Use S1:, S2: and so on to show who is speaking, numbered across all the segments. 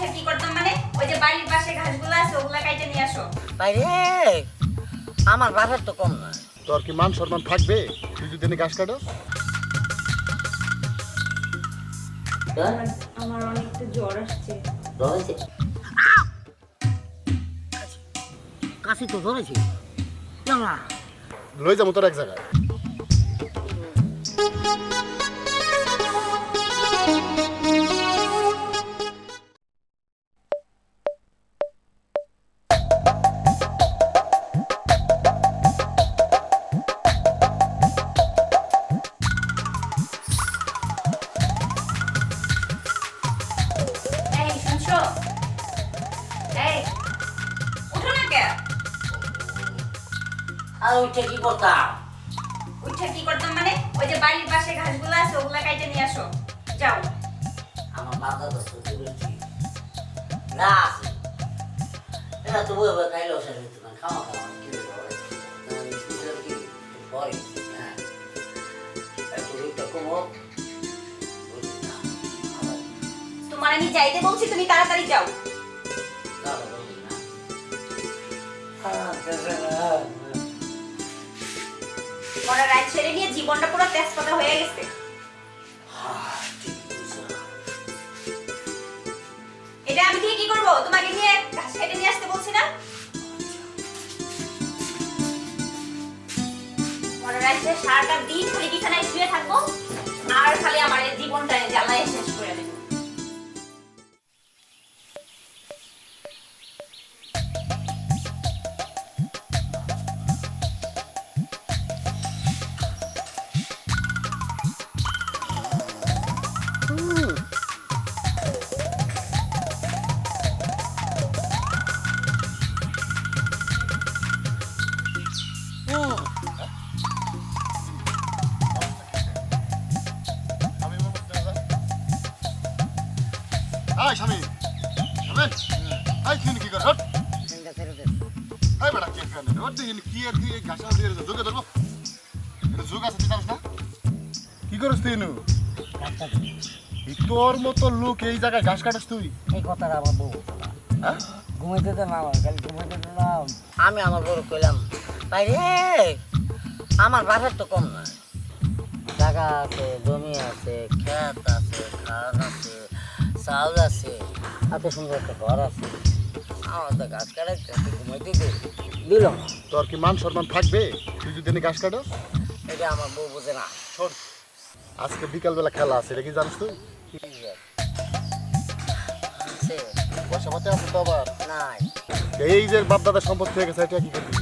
S1: উঠে কি করতাম মানে? ওই যে বাড়ির পাশে ঘাসগুলো আছে ওগুলা কাইটে নিয়ে আসো।
S2: বাইরে আমার বাসার তো কম না
S3: তোর কি মান সম্মান থাকবে? তুই যদি এনে গাছ কাটো
S1: আমার অনেক একটু জ্বর আসছে।
S2: কাশি তো ধরেছি। না
S3: লই যাব তোর এক জায়গায়।
S2: আর ওইটা কি করতাম?
S1: উঠে কি করতাম মানে? ওই যে বাড়ির পাশে ঘাসগুলো আছে ওগুলা কাইটে নিয়ে আসো। যাও।
S2: আমার মাথা তো সত্যি বলছি না আছে। এরা তো বই খাইলেও শেষ হইতে খাওয়া খাওয়া কি তোমার পরে হ্যাঁ। একটু রুটটা কমো।
S1: তোমার আমি যাইতে বলছি তুমি তাড়াতাড়ি যাও। পরে রাত ছেড়ে নিয়ে জীবনটা পুরো তেজপাতা হয়ে গেছে। এটা আমি দিয়ে কি করব? তোমাকে নিয়ে ঘাস কেটে নিয়ে আসতে বলছি না? পরে রাতে সারাটা দিন খালি বিছানায় শুয়ে থাকব, আর খালি আমার জীবনটা জ্বালায় শেষ করে দেবো।
S3: কি কর হট আয় বেটা কি কানে হট দিন কি আর তুই ঘাসা দিয়ে যোগে ধরবো এটা আছে জানিস না কি করিস তুই নু তোর মতো লোক এই জায়গায় ঘাস কাটিস তুই
S2: এই কথাটা আমার বউ
S3: হ্যাঁ
S2: ঘুমাইতে তো না আমার খালি ঘুমাইতে তো না আমি আমার বড় কইলাম বাইরে আমার বাসার তো কম না জায়গা আছে জমি আছে ক্ষেত আছে খান আছে চাউল আছে এত সুন্দর একটা ঘর আছে। আমার তো গাছ তুই ঘুমাইতে দে দিল
S3: তোর কি মান সম্মান থাকবে? তুই যদি ঘাস কাটো
S2: এটা আমার বউ বোঝে না।
S3: শোন আজকে বিকালবেলা খেলা আছে এটা কি জানিস তুই? পয়সা পাতে আছে তো আবার।
S2: নাই।
S3: এই যে বাপ দাদা সম্পত্তি হয়ে গেছে এটা কি করবি?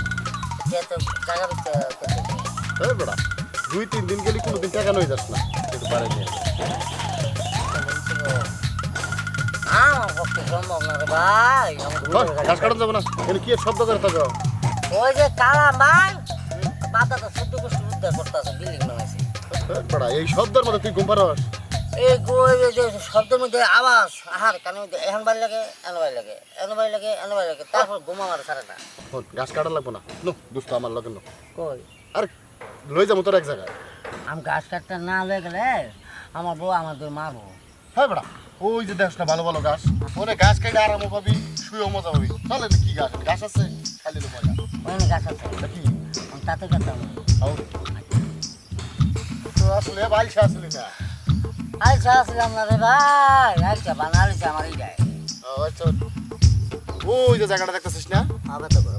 S3: বেড়া দুই তিন দিন গেলে কোনোদিন টাকা নয় যাস না। পারে নিয়ে
S2: আমার পক্ষে সম্ভব না রে ভাই আমার
S3: ঘাস কাটানো যাবে না। এখানে কি শব্দ করে থাকো?
S2: ওই যে কালা মাই বাদা তো শুদ্ধ কষ্ট উদ্ধার করতেছে বিল্ডিং বানাইছে।
S3: এই শব্দের মধ্যে তুই ঘুম পারস
S2: এই গো যে শব্দের মধ্যে আওয়াজ আহার মধ্যে এখন বাড়ি লাগে এন বাড়ি লাগে এন বাড়ি লাগে এন বাড়ি লাগে তারপর ঘুম আমার সারে না।
S3: শোন, ঘাস কাটা লাগবো না। নো দুষ্ট আমার লগে নো
S2: কই?
S3: আর লই যাব তোর এক জায়গায়।
S2: আমি গাছ কাটতে না লয়ে গেলে আমার বউ আমার তোর মারবো
S3: হ্যাঁ বেড়া ওই যে দেখ না ভালো ভালো গাছ? ওনে গাছ কেটে আরামও পাবি শুয়েও মজা পাবি। তাহলে কি গাছ? গাছ আছে? খালি মজা।
S2: গাছ আছে।
S3: কি
S2: তাতে কাটতাম
S3: আও। তো আসলে বাইশা আসলি না।
S2: আসলাম না রে ভাই। বানালিছে আমার এই যায়
S3: আচ্ছা। ওই যে জায়গাটা দেখতেছিস না?
S2: তো করো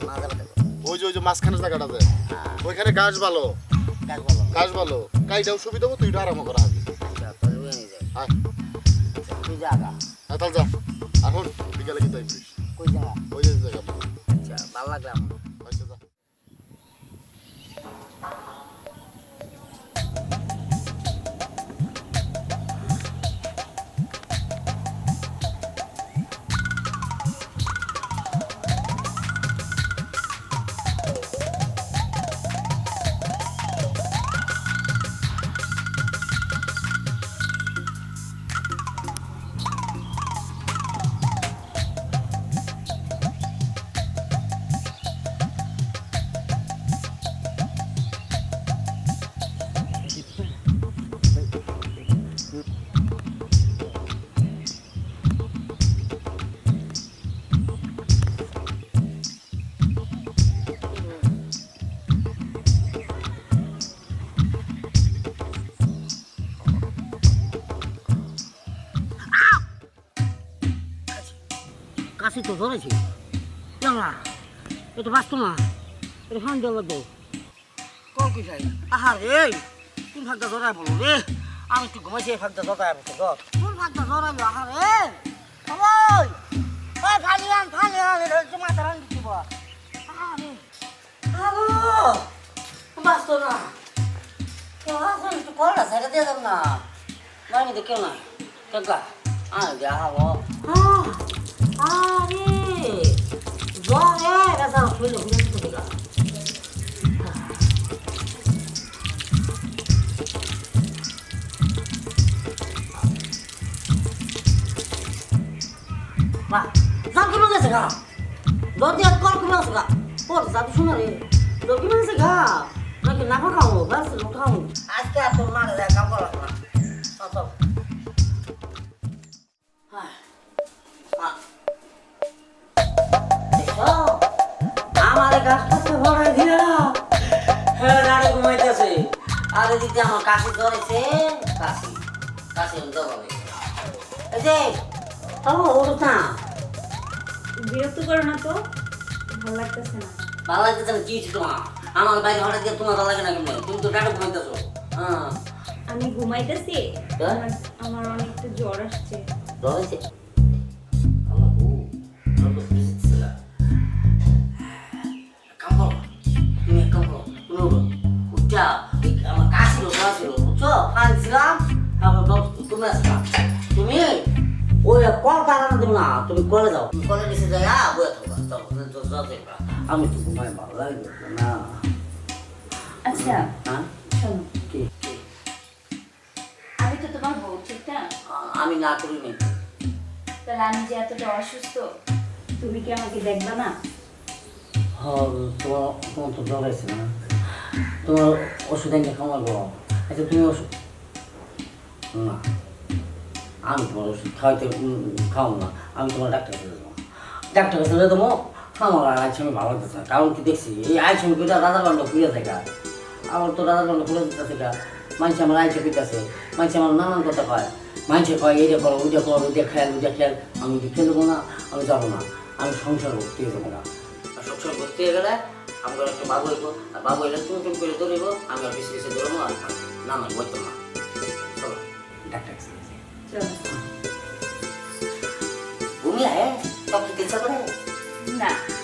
S3: ওই যে ওই যে মাঝখানের জায়গাটা যে।
S2: হ্যাঁ।
S3: ওইখানে গাছ ভালো।
S2: কাজ বলো
S3: গাছ ভালো। কাইটাও সুবিধা তুই আরাম করা হবে।
S2: আচ্ছা
S3: আয়।
S2: জাগা
S3: হ্যাঁ তাহলে যা এখন বিকালে কিন্তু
S2: কই জায়গা
S3: ওই জায়গা।
S2: আচ্ছা ভালো লাগলাম। কাশি তো ধরেছি না এটা বাঁচতো না। এটা ফান দেওয়া দো কল কি চাই আহা রে কোন ফাঁকটা ধরায় বলো রে? আমি একটু ঘুমাইছি, এই ফাঁকটা ধরায় বলতো ধর কোন ফাঁকটা ধরাইলো আহা রে ওই। ওই ফালিয়ান ফালিয়ান এটা হচ্ছে মাথা রান দিচ্ছি বা আহা রে হ্যালো বাঁচতো না। কেউ আসেন একটু কলটা ছেড়ে দিয়ে দেন না। বাড়ি তো কেউ নাই কেকা আয় দেখা হব হ্যাঁ আরে জ্বরে ব্যথা শরীরে ঘুরে দিতে দেখা বাহ জাল কি গেছে গা যদি আর কল কিনে আছে গা ওর জাদু শোনা রে তোর কি গেছে গা নাকি না খাও বাস খাও আজকে আর তোর মারে যায় কাম করা না। চল আমার গাছটাকে ভরাই দিয়া হ্যাঁ রাড়ে ঘুমাইতেছে। আরে দিদি আমার কাশি ধরেছে কাশি কাশি ধরে এই যে ও ওটা না।
S1: বিরক্ত করো না তো ভালো লাগতেছে না।
S2: ভালো লাগতেছে না কি তোমার? আমার বাইরে হঠাৎ দিয়ে তোমার ভালো লাগে না কেমন তুমি তো ডাটা ঘুমাইতেছো। হ্যাঁ।
S1: আমি ঘুমাইতেছি
S2: হ্যাঁ?
S1: আমার অনেকটা জ্বর আসছে।
S2: ধরেছে আল্লাহ তুমি তুমি ওই কল কাটানো দেবো না তুমি কলে যাও তুমি কলে নিচে যাই আ বয়ে থাকবা তখন তো যাতে আমি তো ঘুমাই ভালো লাগে না।
S1: আচ্ছা
S2: হ্যাঁ?
S1: শোনো।
S2: কি? কি?
S1: আমি তো তোমার বউ ঠিক না?
S2: আমি না করিনি।
S1: তাহলে আমি যে এতটা অসুস্থ তুমি কি আমাকে দেখবা না?
S2: তোমার তোমার তো জ্বর আছে না। তোমার ওষুধ এনে খাওয়াবো। আচ্ছা তুমি ওষুধ না। আমি তোমার ওষুধ খাওয়াইতে খাও না। আমি তোমার ডাক্তার কাছে দেবো ডাক্তার কাছে দেবো আমার আর আজ আমি ভালো লাগতেছে না। কারণ কি দেখছি, এই আইস আমি কোথাও রাজার বান্ড ঘুরে থাকে আমার তো রাজার বান্ড দিতেছে গা। মানুষ আমার আইসে পিতাছে মানুষ আমার নানান কথা কয়। মানুষে কয় এইটা করো ওইটা করো ওইটা খেয়াল ওইটা খেয়াল। আমি দেখতে দেবো না? আমি যাব না। আমি সংসার করতে দেবো না। সংসার করতে গেলে আমার একটা বাবু হইব। আর বাবু হইলে তুমি তুমি করে ধরিব। আমি আর বেশি বেশি ধরবো আর না। না বলতো না 몸이
S1: 아예
S2: 꺾이게 적으네. 나.